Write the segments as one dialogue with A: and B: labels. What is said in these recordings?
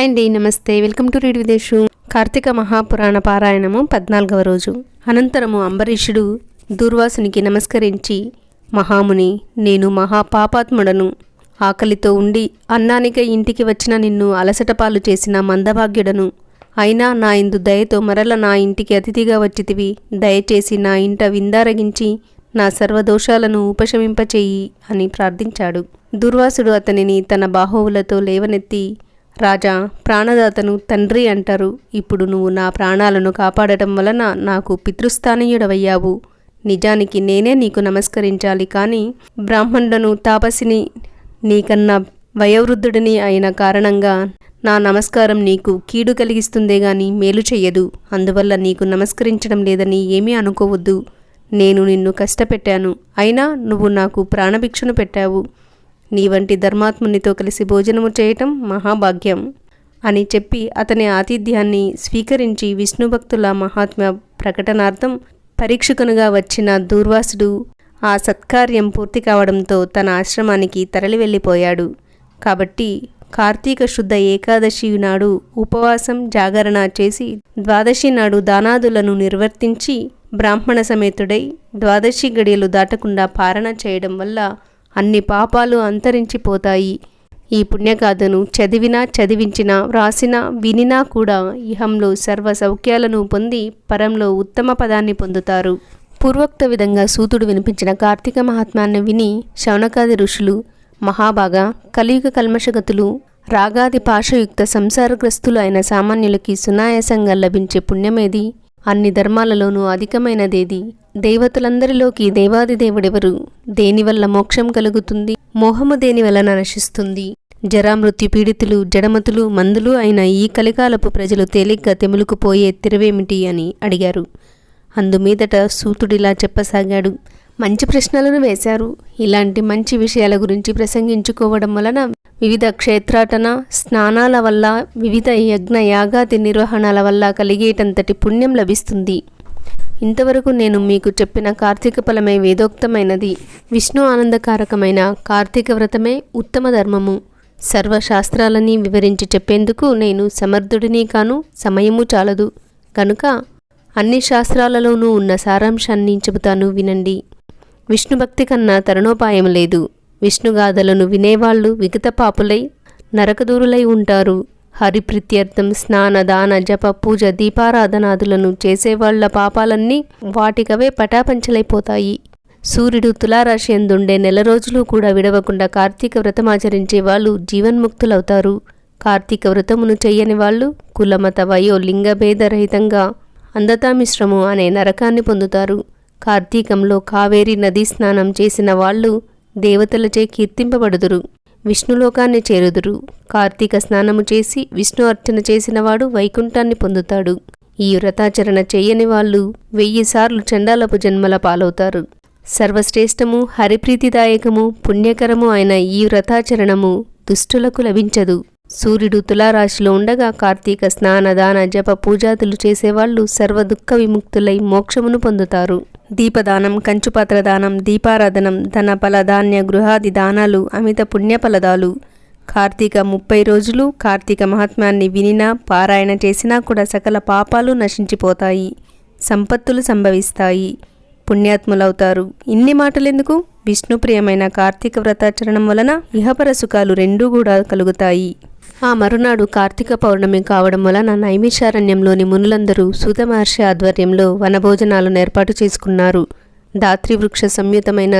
A: Hi అండి నమస్తే. Welcome to read విదేశు కార్తీక మహాపురాణ పారాయణము పద్నాలుగవ రోజు. అనంతరము అంబరీషుడు దూర్వాసునికి నమస్కరించి మహాముని నేను మహాపాపాత్ముడను. ఆకలితో ఉండి అన్నానిక ఇంటికి వచ్చిన నిన్ను అలసటపాలు చేసిన మందభాగ్యుడను. అయినా నా ఇందు దయతో మరల నా ఇంటికి అతిథిగా వచ్చితివి. దయచేసి నా ఇంట విందారగించి నా సర్వదోషాలను ఉపశమింపచేయి అని ప్రార్థించాడు. దుర్వాసుడు అతనిని తన బాహువులతో లేవనెత్తి రాజా ప్రాణదాతను తండ్రి అంటారు. ఇప్పుడు నువ్వు నా ప్రాణాలను కాపాడటం వలన నాకు పితృస్థానీయుడవయ్యావు. నిజానికి నేనే నీకు నమస్కరించాలి కానీ బ్రాహ్మణుడను తాపసిని నీకన్నా వయోవృద్ధుడిని అయిన కారణంగా నా నమస్కారం నీకు కీడు కలిగిస్తుందే గాని మేలు చెయ్యదు. అందువల్ల నీకు నమస్కరించడం లేదని ఏమీ అనుకోవద్దు. నేను నిన్ను కష్టపెట్టాను. అయినా నువ్వు నాకు ప్రాణభిక్షను పెట్టావు. నీ వంటి ధర్మాత్మునితో కలిసి భోజనము చేయటం మహాభాగ్యం అని చెప్పి అతని ఆతిథ్యాన్ని స్వీకరించి విష్ణు భక్తుల మహాత్మ్య ప్రకటనార్థం పరీక్షకునుగా వచ్చిన దూర్వాసుడు ఆ సత్కార్యం పూర్తి కావడంతో తన ఆశ్రమానికి తరలి వెళ్ళిపోయాడు కాబట్టి కార్తీక శుద్ధ ఏకాదశి నాడు ఉపవాసం జాగరణ చేసి ద్వాదశి నాడు దానాదులను నిర్వర్తించి బ్రాహ్మణ సమేతుడై ద్వాదశి గడియలు దాటకుండా పారణ చేయడం వల్ల అన్ని పాపాలు అంతరించిపోతాయి. ఈ పుణ్యగాథను చదివినా చదివించినా వ్రాసినా వినినా కూడా ఇహంలో సర్వ సౌఖ్యాలను పొంది పరంలో ఉత్తమ పదాన్ని పొందుతారు. పూర్వోక్త విధంగా సూతుడు వినిపించిన కార్తీక మహాత్మాన్ని విని శౌనకాది ఋషులు మహాభాగా కలియుగ కల్మషగతులు రాగాది పాశయుక్త సంసారగ్రస్తులు అయిన సామాన్యులకి సునాయాసంగా లభించే పుణ్యమేది? అన్ని ధర్మాలలోనూ అధికమైనదేది. దేవతలందరిలోకి దేవాదిదేవుడెవరు దేనివల్ల మోక్షం కలుగుతుంది? మోహము దేని వలన నశిస్తుంది? జరామృత్యు పీడితులు జడమతులు మందులు అయిన ఈ కలికాలపు ప్రజలు తేలిగ్గా తెములుకుపోయే తెరవేమిటి అని అడిగారు. అందుమీదట సూతుడిలా చెప్పసాగాడు. మంచి ప్రశ్నలను వేశారు. ఇలాంటి మంచి విషయాల గురించి ప్రసంగించుకోవడం వలన వివిధ క్షేత్రాటన స్నానాల వల్ల వివిధ యజ్ఞ యాగాది నిర్వహణల వల్ల కలిగేటంతటి పుణ్యం లభిస్తుంది. ఇంతవరకు నేను మీకు చెప్పిన కార్తీక ఫలమే వేదోక్తమైనది. విష్ణు ఆనందకారకమైన కార్తీక వ్రతమే ఉత్తమ ధర్మము. సర్వశాస్త్రాలని వివరించి చెప్పేందుకు నేను సమర్థుడిని కాను సమయము చాలదు. కనుక అన్ని శాస్త్రాలలోనూ ఉన్న సారాంశాన్ని చెబుతాను వినండి. విష్ణుభక్తి కన్నా తరుణోపాయం లేదు. విష్ణుగాథలను వినేవాళ్ళు విగత పాపులై నరకదూరులై ఉంటారు. హరిప్రీత్యర్థం స్నాన దాన జప పూజ దీపారాధనాదులను చేసేవాళ్ళ పాపాలన్నీ వాటికవే పటాపంచలైపోతాయి. సూర్యుడు తులారాశి ఎందుండే నెల రోజులు కూడా విడవకుండా కార్తీక వ్రతమాచరించే వాళ్ళు జీవన్ముక్తులవుతారు. కార్తీక వ్రతమును చెయ్యని వాళ్ళు కులమత వయో లింగభేదరహితంగా అందతామిశ్రము అనే నరకాన్ని పొందుతారు. కార్తీకంలో కావేరీ నదీ స్నానం చేసిన వాళ్ళు దేవతలచే కీర్తింపబడుదురు. విష్ణులోకాన్ని చేరుదురు. కార్తీక స్నానము చేసి విష్ణు అర్చన చేసినవాడు వైకుంఠాన్ని పొందుతాడు. ఈ వ్రతాచరణ చేయని వాళ్ళు వెయ్యి సార్లు చండాలపు జన్మల పాలవుతారు. సర్వశ్రేష్టము హరిప్రీతిదాయకము పుణ్యకరము అయిన ఈ వ్రతాచరణము దుష్టులకు లభించదు. సూర్యుడు తులారాశిలో ఉండగా కార్తీక స్నాన దాన జప పూజాదులు చేసేవాళ్ళు సర్వ దుఃఖ విముక్తులై మోక్షమును పొందుతారు. దీపదానం కంచుపాత్ర దానం దీపారాధనం ధన ఫల ధాన్య గృహాది దానాలు అమిత పుణ్యఫలదాలు. కార్తీక ముప్పై రోజులు కార్తీక మహాత్మ్యాన్ని వినినా పారాయణ చేసినా కూడా సకల పాపాలు నశించిపోతాయి సంపత్తులు సంభవిస్తాయి. పుణ్యాత్ములవుతారు. ఇన్ని మాటలెందుకు? విష్ణుప్రియమైన కార్తీక వ్రతాచరణం వలన ఇహపర సుఖాలు రెండూ కూడా కలుగుతాయి. ఆ మరునాడు కార్తీక పౌర్ణమి కావడం వలన నైమిషారణ్యంలోని మునులందరూ సూత మహర్షి ఆధ్వర్యంలో వనభోజనాలను ఏర్పాటు చేసుకున్నారు. దాత్రి వృక్ష సంయుతమైన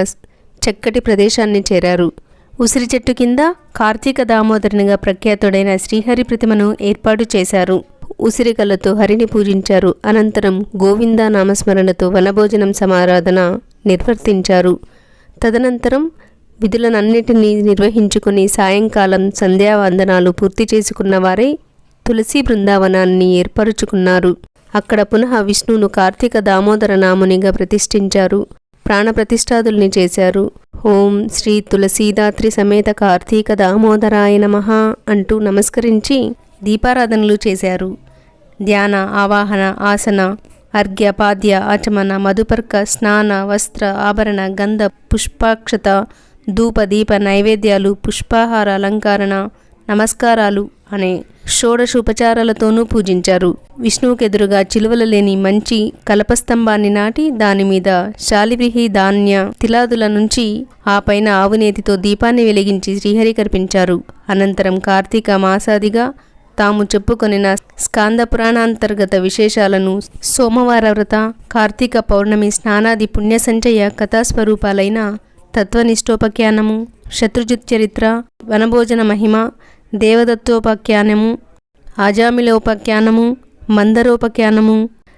A: చక్కటి ప్రదేశాన్ని చేరారు. ఉసిరి చెట్టు కింద కార్తీక దామోదరునిగా ప్రఖ్యాతుడైన శ్రీహరి ప్రతిమను ఏర్పాటు చేశారు. ఉసిరికలతో హరిని పూజించారు. అనంతరం గోవింద నామస్మరణతో వనభోజనం సమారాధన నిర్వర్తించారు. తదనంతరం విధులనన్నిటినీ నిర్వహించుకుని సాయంకాలం సంధ్యావందనాలు పూర్తి చేసుకున్న వారే తులసి బృందావనాన్ని ఏర్పరుచుకున్నారు. అక్కడ పునః విష్ణువును కార్తీక దామోదర నామునిగా ప్రతిష్ఠించారు. ప్రాణప్రతిష్ఠాదుల్ని చేశారు. ఓం శ్రీ తులసీదాత్రి సమేత కార్తీక దామోదరాయ నమః అంటూ నమస్కరించి దీపారాధనలు చేశారు. ధ్యాన ఆవాహన ఆసన అర్ఘ్య పాద్య ఆచమన మధుపర్క స్నాన వస్త్ర ఆభరణ గంధ పుష్పాక్షత ధూప దీప నైవేద్యాలు పుష్పాహార అలంకరణ నమస్కారాలు అనే షోడశోపచారాలతోనూ పూజించారు. విష్ణువుకెదురుగా చిలువల లేని మంచి కలపస్తంభాన్ని నాటి దాని మీద శాలివిహి ధాన్య తిలాదుల నుంచి ఆ పైన ఆవునేతితో దీపాన్ని వెలిగించి శ్రీహరి కర్పించారు. అనంతరం కార్తీక మాసాదిగా తాము చెప్పుకొనిన స్కాంద పురాణాంతర్గత విశేషాలను సోమవార వ్రత కార్తీక పౌర్ణమి స్నానాది పుణ్య సంచయ కథాస్వరూపాలైన తత్వనిష్టోపఖ్యానము శత్రుజిత్ చరిత్ర వనభోజన మహిమ దేవదత్తోపాఖ్యానము ఆజామిలోపాఖ్యానము మందరోపఖ్యానము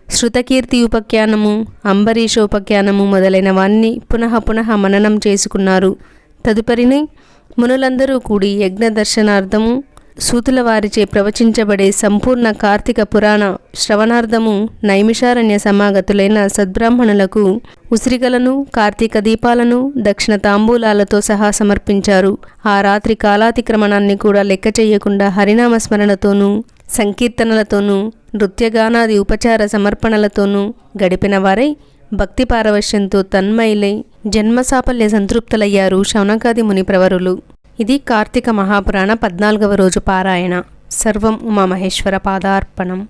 A: శృతకీర్తి ఉపఖ్యానము మొదలైన మొదలైనవన్నీ పునః పునః మననం చేసుకున్నారు. తదుపరిని మునులందరూ కూడి యజ్ఞ దర్శనార్థము సూతుల వారిచే ప్రవచించబడే సంపూర్ణ కార్తీక పురాణ శ్రవణార్థము నైమిషారణ్య సమాగతులైన సద్బ్రాహ్మణులకు ఉసిరిగలను కార్తీక దీపాలను దక్షిణ తాంబూలాలతో సహా సమర్పించారు. ఆ రాత్రి కాలాతిక్రమణాన్ని కూడా లెక్క చేయకుండా హరినామ స్మరణతోనూ సంకీర్తనలతోనూ నృత్యగానాది ఉపచార సమర్పణలతోనూ గడిపిన వారై భక్తి పారవశ్యంతో తన్మయులై జన్మసాఫల్య సంతృప్తులయ్యారు శౌనకాది ముని ప్రవరులు ఇది కార్తీక మహాపురాణ పద్నాలుగవ రోజు పారాయణ. సర్వం ఉమామహేశ్వర పాదార్పణం.